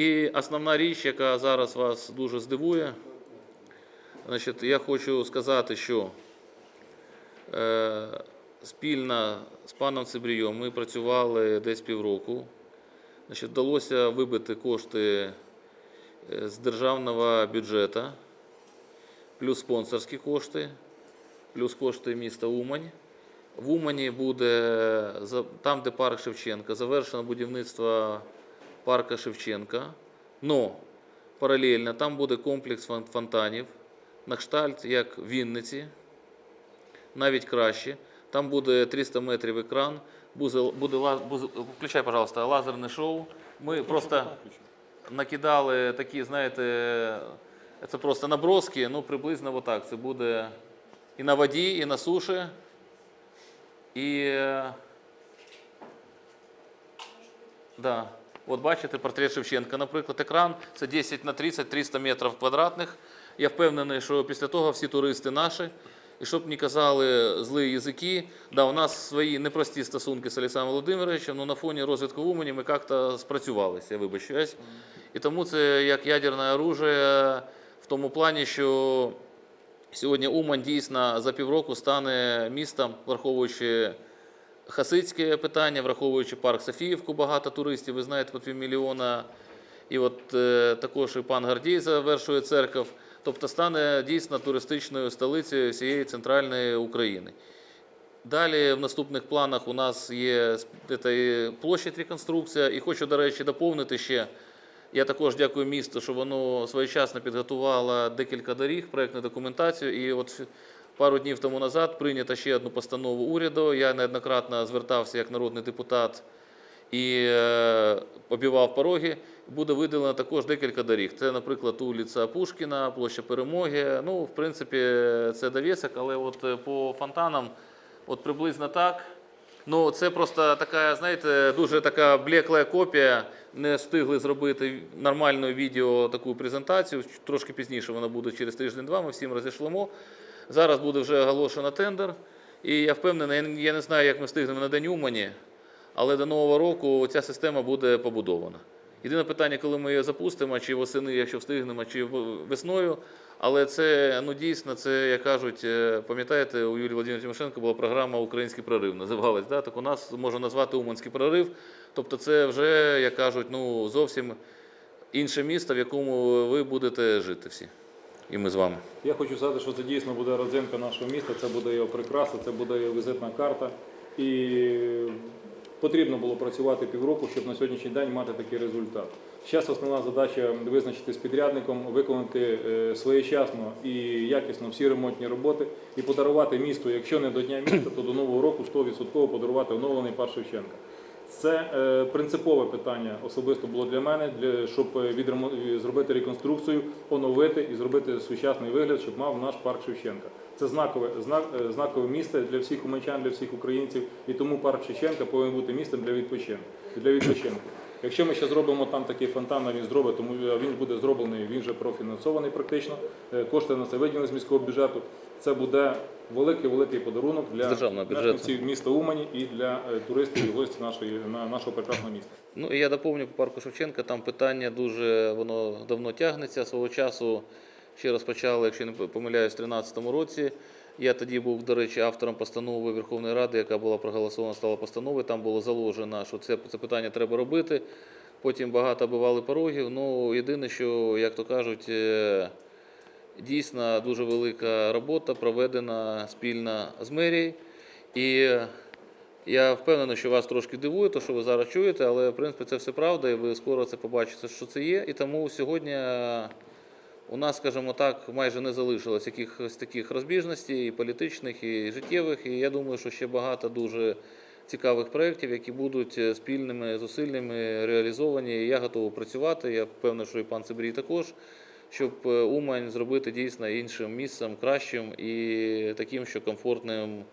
І основна річ, яка зараз вас дуже здивує, значить, я хочу сказати, що е, спільно з паном Цибрієм ми працювали десь півроку. Значить, вдалося вибити кошти е, з державного бюджету, плюс спонсорські кошти, плюс кошти міста Умань. В Умані буде там, де парк Шевченка, завершено будівництво парка Шевченка. Но паралельно там буде комплекс фонтанів, на кштальт, як в Вінниці, навіть краще. Там буде 300 метрів екран, буде, буде, буде включай, пожалуйста, лазерне шоу. Ми просто накидали такі, знаєте, це просто наброски, ну приблизно отак. Це буде і на воді, і на суші. І е, да. От бачите портрет Шевченка, наприклад, екран це 10 на 30, 300 метрів квадратних. Я впевнений, що після того всі туристи наші, і щоб не казали злі язики, да, у нас свої непрості стосунки з Олександром Володимировичем, але на фоні розвитку в Умані ми як-то спрацювалися, я вибачаюсь. І тому це як ядерне оружие в тому плані, що Сьогодні Умань дійсно за півроку стане містом, враховуючи хасидське питання, враховуючи парк Софіївку, багато туристів, ви знаєте, по півмільйона. І от е, також і пан Гордій завершує церков. Тобто стане дійсно туристичною столицею всієї центральної України. Далі в наступних планах у нас є площадь реконструкція. І хочу, до речі, доповнити ще. Я також дякую місту, що воно своєчасно підготувало декілька доріг, проєктну документацію. І от пару днів тому назад прийнята ще одну постанову уряду. Я неоднократно звертався як народний депутат і е, обівав пороги. Буде виділено також декілька доріг. Це, наприклад, вулиця Пушкіна, площа Перемоги. Ну, в принципі, це довісок, але от е, по фонтанам, от приблизно так. Ну, це просто така, знаєте, дуже така блекла копія. Не встигли зробити нормальну відео таку презентацію. Трошки пізніше вона буде через тиждень-два. Ми всім розійшлемо. Зараз буде вже оголошено тендер. І я впевнений, я не- знаю, як ми встигнемо на день Умані, але до нового року ця система буде побудована. Єдине питання, коли ми її запустимо, чи восени, якщо встигнемо, чи весною. Але це ну дійсно, це як кажуть, е, пам'ятаєте, у Юлії Володимира Тимошенко була програма Український прорив. Називалась. Да? Так у нас можна назвати Уманський прорив. Тобто, це вже, як кажуть, ну зовсім інше місто, в якому ви будете жити всі. І ми з вами. Я хочу сказати, що це дійсно буде родзинка нашого міста, це буде його прикраса, це буде його візитна карта. І потрібно було працювати півроку, щоб на сьогоднішній день мати такий результат. Зараз основна задача визначити з підрядником, виконати е, своєчасно і якісно всі ремонтні роботи і подарувати місту, якщо не до Дня міста, то до Нового року 100% подарувати оновлений парк Шевченка. Це е, принципове питання особисто було для мене, для, щоб е, зробити реконструкцію, оновити і зробити сучасний вигляд, щоб мав наш парк Шевченка. Це знакове, знак, е, знакове місце для всіх умачан, для всіх українців, і тому парк Шевченка повинен бути місцем для відпочинку. Для відпочинку. Якщо ми ще зробимо там такий фонтан, а він зробить, тому він буде зроблений, він вже профінансований практично. е, Кошти на це виділені з міського бюджету. Це буде великий великий подарунок для мешканців міста Умані і для е, туристів і гостей нашої нашого прекрасного міста. Ну і я доповню по парку Шевченка. Там питання дуже воно давно тягнеться. Свого часу ще розпочали, якщо не помиляюсь, в 2013 році. Я тоді був, до речі, автором постанови Верховної Ради, яка була проголосована, стала постановою. Там було заложено, що це, це питання треба робити. Потім багато бивали порогів. Ну, єдине, що, як то кажуть, е, дійсно дуже велика робота проведена спільно з мерією. І я впевнений, що вас трошки дивує, те, що ви зараз чуєте, але в принципі це все правда, і ви скоро це побачите, що це є. І тому сьогодні у нас, скажімо так, майже не залишилось якихось таких розбіжностей, і політичних, і життєвих. І я думаю, що ще багато дуже цікавих проєктів, які будуть е, спільними зусиллями реалізовані. Я готовий працювати. Я впевнений, що і пан Цибрій також. Щоб е, Умань зробити дійсно іншим місцем, кращим і таким, що комфортним